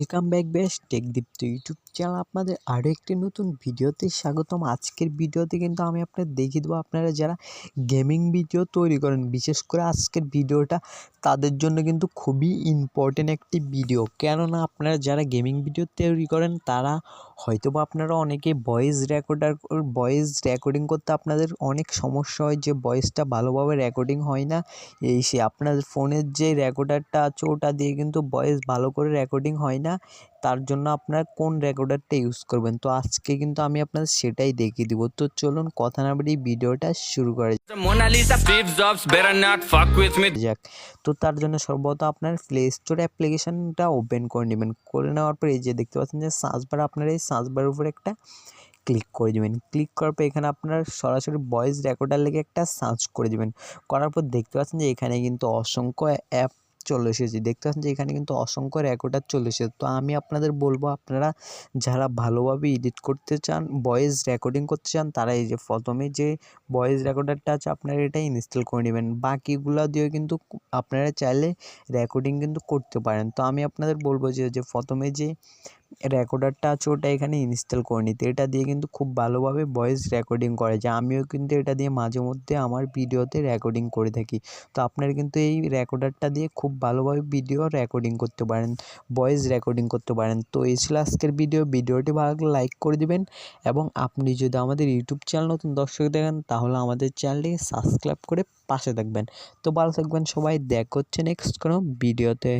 Welcome back বেশ। টেকদীপ্ত YouTube channel আপনাদের আরও একটি নতুন ভিডিওতে স্বাগতম। আজকের ভিডিওতে কিন্তু আমি আপনার দেখিয়ে দেবো আপনারা যারা গেমিং ভিডিও তৈরি করেন, বিশেষ করে আজকের ভিডিওটা, তাদের জন্য কিন্তু খুবই ইম্পর্টেন্ট একটি ভিডিও কেননা আপনারা যারা গেমিং ভিডিও তৈরি করেন, তারা হয়তো বা আপনারা অনেকে ভয়েস রেকর্ডার ভয়েস রেকর্ডিং করতে আপনাদের অনেক সমস্যা হয়, যে ভয়েসটা ভালোভাবে রেকর্ডিং হয় না। এই সে আপনাদের ফোনের যে রেকর্ডারটা আছে, ওটা দিয়ে কিন্তু ভয়েস ভালো করে রেকর্ডিং হয় না। তার জন্য আপনার কোন রেকর্ডারটা ইউজ করবেন? তো আজকে কিন্তু আমি আপনাদের সেটাই দেখিয়ে দিব। তো চলুন কথা না বাড়িয়ে ভিডিওটা শুরু করা. যাক। তো তার জন্য সর্বত আপনার প্লে স্টোর অ্যাপ্লিকেশনটা ওপেন করে নেবেন। করে নেওয়ার পর এই যে দেখতে পাচ্ছেন যে সার্চ বার আপনার এই সার্চ বারের উপরে একটা ক্লিক করে দেবেন। ক্লিক করার পর এখানে আপনার সরাসরি ভয়েস রেকর্ডার লেগে একটা সার্চ করে দেবেন। করার পর দেখতে পাচ্ছেন যে এখানে কিন্তু অসংখ্য অ্যাপ চলে এসেছে। দেখতে পাচ্ছেন যে এখানে কিন্তু অসংখ্য রেকর্ডার চলে এসেছে। তো আমি আপনাদের বলব, আপনারা যারা ভালোভাবে এডিট করতে চান, ভয়েস রেকর্ডিং করতে চান, তারা এই যে প্রথমে যে ভয়েস রেকর্ডারটা আছে, আপনারা এটা ইনস্টল করে নেবেন। বাকিগুলো দিয়েও কিন্তু আপনারা চাইলে রেকর্ডিং কিন্তু করতে পারেন। তো আমি আপনাদের বলব যে যে প্রথমে যে রেকর্ডারটা আছে, ওটা এখানে ইনস্টল করে নিতে। এটা দিয়ে কিন্তু খুব ভালোভাবে ভয়েস রেকর্ডিং করে যায়। আমিও কিন্তু এটা দিয়ে মাঝে মধ্যে আমার ভিডিওতে রেকর্ডিং করে থাকি। তো আপনারা কিন্তু এই রেকর্ডারটা দিয়ে খুব ভালোভাবে ভিডিও রেকর্ডিং করতে পারেন ভয়েস রেকর্ডিং করতে পারেন। তো এই ছিল আজকের ভিডিও ভিডিওটি ভালো লাগলে লাইক করে দিবেন এবং আপনি যদি আমাদের ইউটিউব চ্যানেল নতুন দর্শক দেখেন, তাহলে আমাদের চ্যানেলটি সাবস্ক্রাইব করে পাশে থাকবেন। তো ভালো থাকবেন সবাই। দেখ হচ্ছে নেক্সট কোনো ভিডিওতে